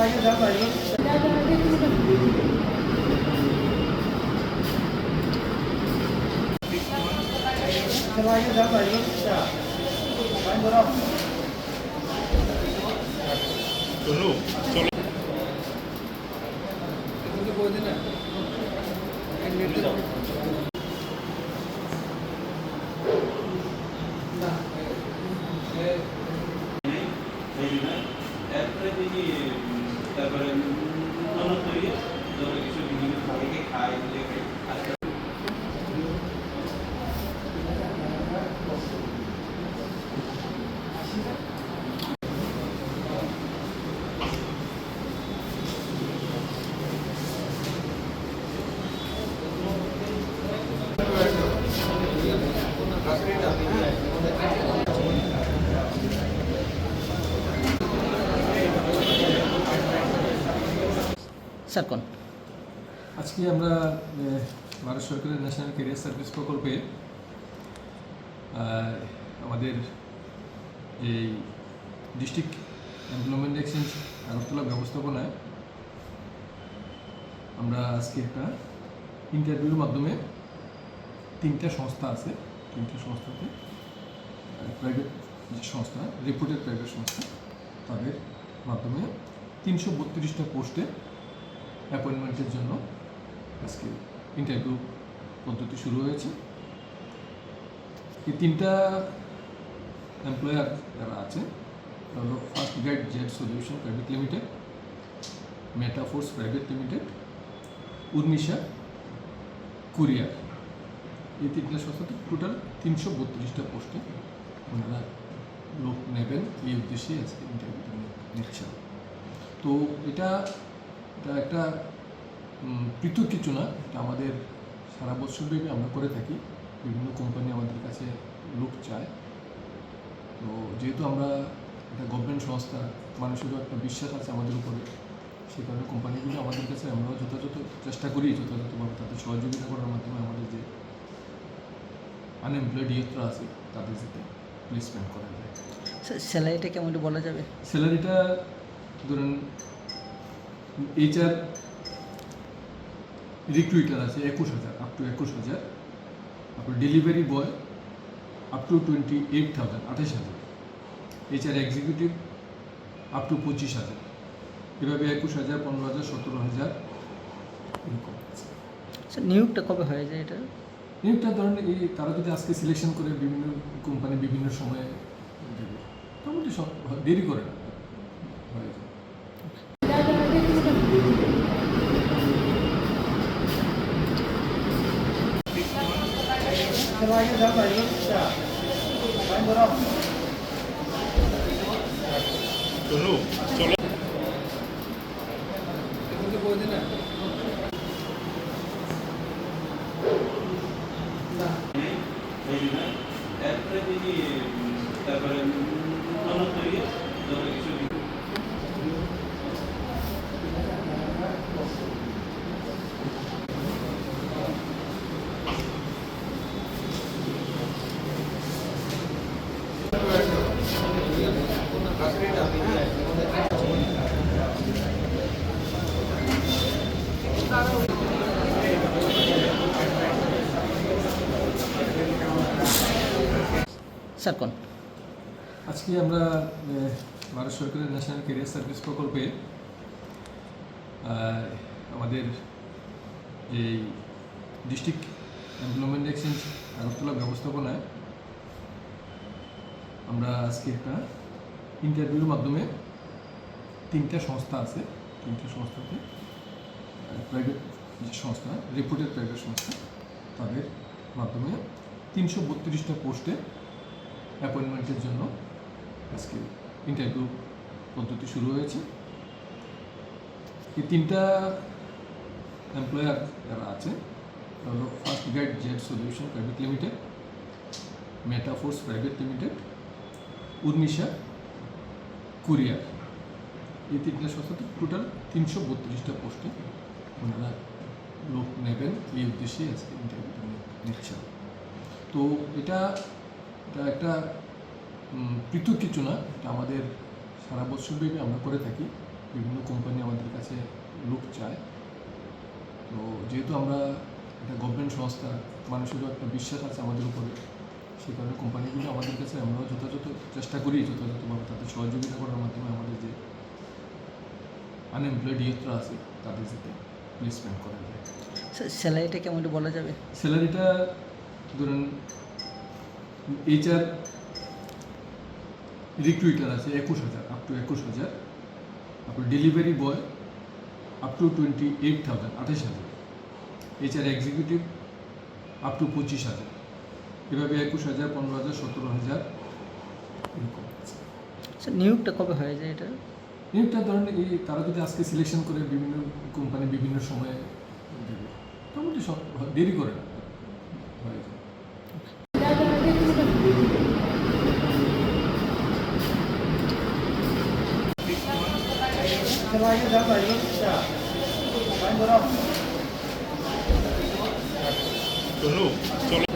তারপরে আজকে আমরা ভারত সরকারের ন্যাশনাল ক্যারিয়ার সার্ভিস প্রকল্পে আমাদের এই ডিস্ট্রিক্ট এমপ্লয়মেন্ট এক্সচেঞ্জ আগরতলা ব্যবস্থাপনায় আমরা আজকে একটা ইন্টারভিউর মাধ্যমে তিনটা সংস্থা আছে, তিনটা সংস্থাতে প্রাইভেট যে সংস্থা রিপোর্টেড প্রাইভেট সংস্থা, তাদের মাধ্যমে তিনশো বত্রিশটা পোস্টে অ্যাপয়েন্টমেন্টের জন্য আজকে ইন্টারভিউ পদ্ধতি শুরু হয়েছে। এই তিনটা এমপ্লয়ার যারা আছে হলো first guide Z solution private limited Metaforce private limited Urmisha courier এই তিনটা সংস্থা টোটাল তিনশো বত্রিশটা পোস্টে ওনারা লোক নেবেন, এই উদ্দেশ্যে আজকে ইন্টারভিউটা নিচ্ছেন। তো এটা এটা একটা পৃথক কিছু না, এটা আমাদের সারা বছর ব্যাপী আমরা করে থাকি। বিভিন্ন কোম্পানি আমাদের কাছে লোক চায়। তো যেহেতু আমরা একটা গভর্নমেন্ট সংস্থা মানুষেরও একটা বিশ্বাস আছে আমাদের উপরে, সেই কারণে কোম্পানিগুলো আমাদের কাছে আমরাও যথাযথ চেষ্টা করি, যথাযথভাবে তাদের সহযোগিতা করার মাধ্যমে আমাদের যে আনএমপ্লয়েড ইয়ত্রা আছে, তাদের যাতে প্লেসমেন্ট করা যায় স্যার স্যালারিটা কেমন একটু বলা যাবে? স্যালারিটা ধরুন এইচআর রিক্রুইটার আছে একুশ হাজার আপ টু একুশ হাজার। তারপর delivery boy up to twenty eight thousand আঠাশ হাজার। এইচআর এক্সিকিউটিভ আপ টু পঁচিশ হাজার। এভাবে একুশ হাজার পনেরো হাজার সতেরো হাজার স্যার নিয়োগটা কবে হয়ে যায় এটা? নিয়োগটা ধরেন এই তারা যদি আজকে সিলেকশন করে বিভিন্ন কোম্পানি বিভিন্ন সময়ে দেবে, মোটামুটি সব দেরি করে না। হয়ে যায় তারপরে তিনি তারপরে ননদ তৈরি যত কিছু স্যার কোন আজকে আমরা ভারত সরকারের ন্যাশনাল ক্যারিয়ার সার্ভিস প্রকল্পে আমাদের এই ডিস্ট্রিক্ট এমপ্লয়মেন্ট এক্সচেঞ্জ আগরতলা ব্যবস্থাপনায় আমরা আজকে একটা ইন্টারভিউর মাধ্যমে তিনটা সংস্থা আছে, তিনটা সংস্থাতে প্রাইভেট যে সংস্থা রিপোর্টেড প্রাইভেট সংস্থা, তাদের মাধ্যমে তিনশো বত্রিশটা পোস্টে অ্যাপয়েন্টমেন্টের জন্য আজকে ইন্টারভিউ পদ্ধতি শুরু হয়েছে। এই তিনটা এমপ্লয়ার যারা আছে হলো first guide Z solution private limited Metaforce private limited Urmisha courier এই তিনটা সংস্থাতে টোটাল তিনশো বত্রিশটা পোস্টে ওনারা লোক নেবেন এই উদ্দেশ্যে আজকে ইন্টারভিউটা নিচ্ছেন তো এটা এটা একটা পৃথক কিছু না এটা আমাদের সারা বছর ব্যাপী আমরা করে থাকি। বিভিন্ন কোম্পানি আমাদের কাছে লোক চায়। তো যেহেতু আমরা একটা গভর্নমেন্ট সংস্থা মানুষেরও একটা বিশ্বাস আছে আমাদের উপরে সেই কারণে কোম্পানিগুলো আমাদের কাছে আমরাও যথাযথ চেষ্টা করি যথাযথভাবে তাদের সহযোগিতা করার মাধ্যমে আমাদের যে আনএমপ্লয়েড ইয়ুথরা আছে তাদের যাতে প্লেসমেন্ট করা যায়। স্যার স্যালারিটা কেমন বলা যাবে? স্যালারিটা ধরুন এইচআর রিক্রুইটার আছে একুশ হাজার আপ টু একুশ হাজার। তারপর delivery boy up to twenty eight thousand আঠাশ হাজার। এছাড়া এক্সিকিউটিভ আপ টু পঁচিশ হাজার। এভাবে একুশ হাজার পনেরো হাজার সতেরো হাজার এরকম। নিয়োগটা কবে হয়ে যায় এটা? নিয়োগটা ধরেন এই তারা যদি আজকে সিলেকশন করে বিভিন্ন কোম্পানি বিভিন্ন সময়ে দেবে মোটামুটি সব দেরি করে না। হয়ে যায়। চলো